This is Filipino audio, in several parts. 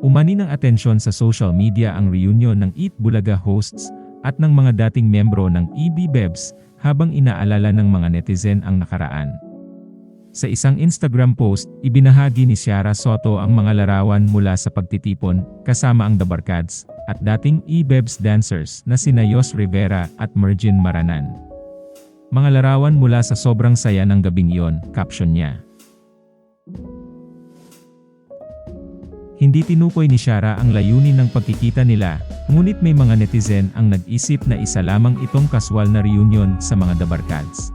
Umani ng atensyon sa social media ang reunion ng Eat Bulaga hosts at ng mga dating membro ng EB Bebs habang inaalala ng mga netizen ang nakaraan. Sa isang Instagram post, ibinahagi ni Ciara Soto ang mga larawan mula sa pagtitipon kasama ang The Barkads at dating E-Bebs dancers na sina Yos Rivera at Mergin Maranan. Mga larawan mula sa sobrang saya ng gabing iyon, caption niya. Hindi tinukoy ni Shara ang layunin ng pagkikita nila, ngunit may mga netizen ang nag-isip na isa lamang itong kaswal na reunion sa mga Dabarkads.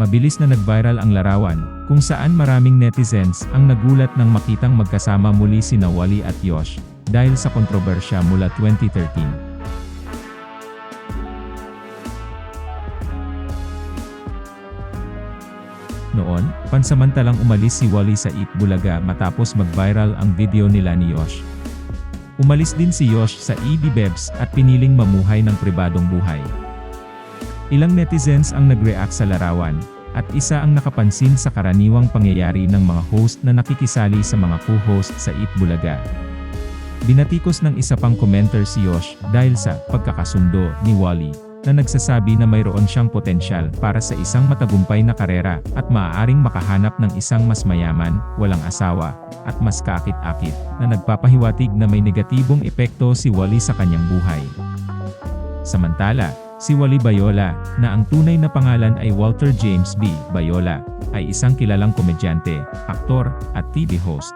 Mabilis na nag-viral ang larawan, kung saan maraming netizens ang nagulat nang makitang magkasama muli si Wally at Yosh, dahil sa kontrobersya mula 2013. Noon, pansamantalang umalis si Wally sa Eat Bulaga matapos mag-viral ang video nila ni Yosh. Umalis din si Yosh sa EB Bebs at piniling mamuhay ng pribadong buhay. Ilang netizens ang nag-react sa larawan, at isa ang nakapansin sa karaniwang pangyayari ng mga host na nakikisali sa mga co-host sa Eat Bulaga. Binatikos ng isa pang commenter si Yosh dahil sa pagkakasundo ni Wally na nagsasabi na mayroon siyang potensyal para sa isang matagumpay na karera at maaaring makahanap ng isang mas mayaman, walang asawa, at mas kaakit-akit na nagpapahiwatig na may negatibong epekto si Wally sa kanyang buhay. Samantala, si Wally Bayola, na ang tunay na pangalan ay Walter James B. Bayola, ay isang kilalang komedyante, aktor, at TV host.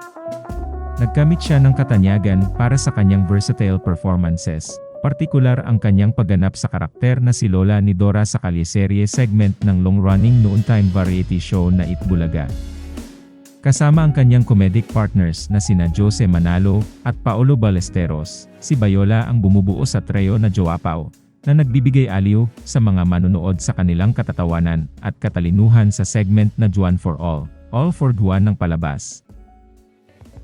Nagkamit siya ng katanyagan para sa kanyang versatile performances, partikular ang kanyang pagganap sa karakter na si Lola ni Dora sa kalyeserye segment ng long-running noon-time variety show na Itbulaga. Kasama ang kanyang comedic partners na sina Jose Manalo at Paolo Ballesteros, si Bayola ang bumubuo sa trio na Joapaw, na nagbibigay aliw sa mga manunood sa kanilang katatawanan at katalinuhan sa segment na Juan for All, All for Juan ng palabas.